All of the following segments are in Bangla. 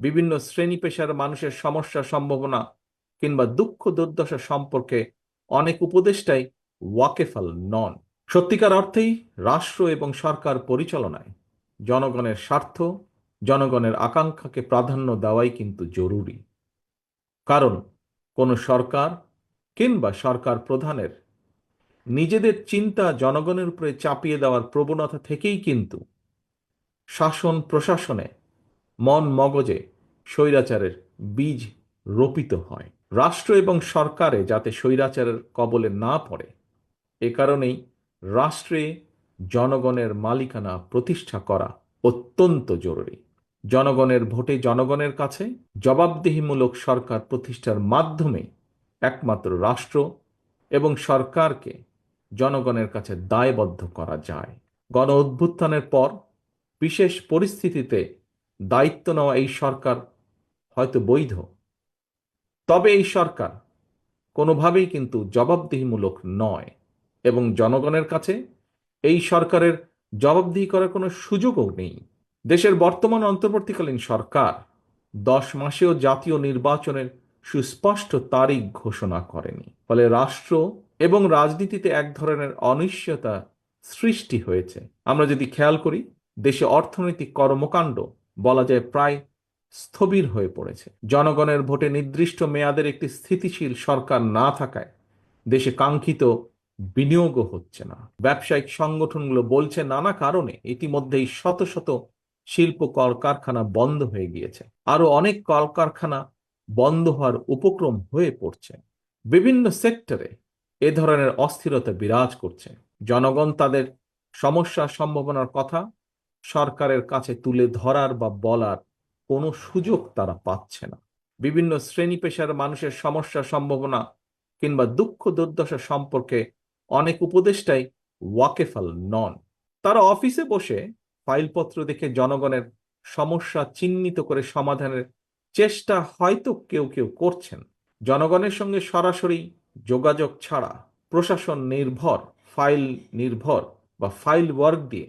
বিভিন্ন শ্রেণি পেশার মানুষের সমস্যা সম্ভাবনা কিংবা দুঃখ দুর্দশা সম্পর্কে অনেক উপদেষ্টাই ওয়াকেফাল নন। সত্যিকার অর্থেই রাষ্ট্র এবং সরকার পরিচালনায়। জনগণের স্বার্থ, জনগণের আকাঙ্ক্ষাকে প্রাধান্য দেওয়াই কিন্তু জরুরি। কারণ কোনো সরকার কিংবা সরকার প্রধানের নিজেদের চিন্তা জনগণের উপরে চাপিয়ে দেওয়ার প্রবণতা থেকেই কিন্তু শাসন প্রশাসনে মন মগজে স্বৈরাচারের বীজ রোপিত হয়। রাষ্ট্র এবং সরকারে যাতে স্বৈরাচারের কবলে না পড়ে, এ কারণেই রাষ্ট্রে জনগণের মালিকানা প্রতিষ্ঠা করা অত্যন্ত জরুরি। জনগণের ভোটে জনগণের কাছে জবাবদিহিমূলক সরকার প্রতিষ্ঠার মাধ্যমে একমাত্র রাষ্ট্র এবং সরকারকে জনগণের কাছে দায়বদ্ধ করা যায়। গণ অভ্যুত্থানের পর বিশেষ পরিস্থিতিতে দায়িত্ব নেওয়া এই সরকার হয়তো বৈধ। তবে এই সরকার কোনোভাবেই কিন্তু জবাবদিহিমূলক নয় এবং জনগণের কাছে এই সরকারের জবাবদিহি করার কোনো সুযোগও নেই। দেশের বর্তমান অন্তর্বর্তীকালীন সরকার দশ মাসেও জাতীয় নির্বাচনের সুস্পষ্ট তারিখ ঘোষণা করেনি। ফলে রাষ্ট্র এবং রাজনীতিতে এক ধরনের অনিশ্চয়তা সৃষ্টি হয়েছে। আমরা যদি খেয়াল করি, দেশে অর্থনৈতিক কর্মকাণ্ড বলা যায় প্রায় স্থবির হয়ে পড়েছে। জনগণের ভোটে নির্দিষ্ট মেয়াদের একটি স্থিতিশীল সরকার না থাকায় দেশে কাঙ্ক্ষিত বিনিয়োগও হচ্ছে না। ব্যবসায়িক সংগঠনগুলো বলছে নানা কারণে ইতিমধ্যেই শত শত শিল্প কলকারখানা বন্ধ হয়ে গিয়েছে। আরও অনেক কলকারখানা বন্ধ হওয়ার উপক্রম হয়ে পড়ছে। বিভিন্ন সেক্টরে এ ধরনের অস্থিরতা বিরাজ করছে। জনগণ তাদের সমস্যা সম্ভাবনার কথা সরকারের কাছে তুলে ধরার বা বলার কোনো সুযোগ তারা পাচ্ছে না। বিভিন্ন শ্রেণি পেশার মানুষের সমস্যা সম্ভাবনা কিংবা দুঃখ দুর্দশা সম্পর্কে অনেক উপদেষ্টাই ওয়াকেফাল নন। তারা অফিসে বসে ফাইলপত্র দেখে জনগণের সমস্যা চিহ্নিত করে সমাধানের চেষ্টা হয়তো কেউ কেউ করছেন। জনগণের সঙ্গে সরাসরি যোগাযোগ ছাড়া প্রশাসন নির্ভর, ফাইল নির্ভর বা ফাইল ওয়ার্ক দিয়ে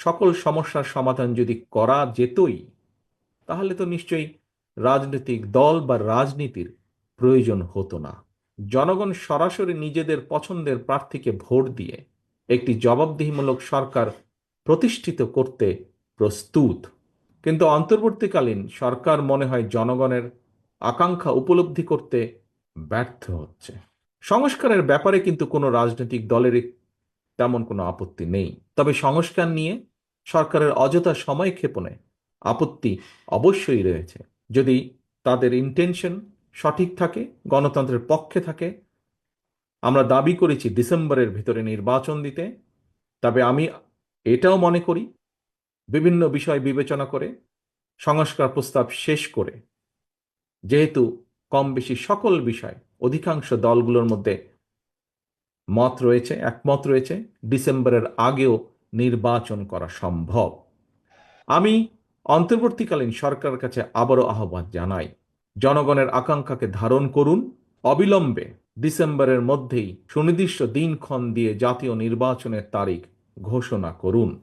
সকল সমস্যার সমাধান যদি করা যেতই, তাহলে তো নিশ্চয়ই রাজনৈতিক দল বা রাজনীতির প্রয়োজন হতো না। জনগণ সরাসরি নিজেদের পছন্দের প্রার্থীকে ভোট দিয়ে একটি জবাবদিহিমূলক সরকার প্রতিষ্ঠিত করতে প্রস্তুত। কিন্তু অন্তর্বর্তীকালীন সরকার মনে হয় জনগণের আকাঙ্ক্ষা উপলব্ধি করতে ব্যর্থ হচ্ছে। সংস্কারের ব্যাপারে কিন্তু কোনো রাজনৈতিক দলের তেমন কোনো আপত্তি নেই। তবে সংস্কার নিয়ে সরকারের অযথা সময় ক্ষেপণে আপত্তি অবশ্যই রয়েছে। যদি তাদের ইন্টেনশন সঠিক থাকে, গণতন্ত্রের পক্ষে থাকে, আমরা দাবি করেছি ডিসেম্বরের ভিতরে নির্বাচন দিতে, তবে আমি এটাও মনে করি, বিভিন্ন বিষয় বিবেচনা করে, সংস্কার প্রস্তাব শেষ করে, যেহেতু কম বেশি সকল বিষয়, অধিকাংশ দলগুলোর মধ্যে মত রয়েছে, একমত রয়েছে, ডিসেম্বরের আগেও নির্বাচন করা সম্ভব। আমি অন্তর্বর্তীকালীন সরকারের কাছে আবারও আহ্বান জানাই, জনগণের আকাঙ্ক্ষাকে ধারণ করুন, অবিলম্বে ডিসেম্বরের মধ্যেই সুনির্দিষ্ট দিনক্ষণ দিয়ে জাতীয় নির্বাচনের তারিখ ঘোষণা করুন।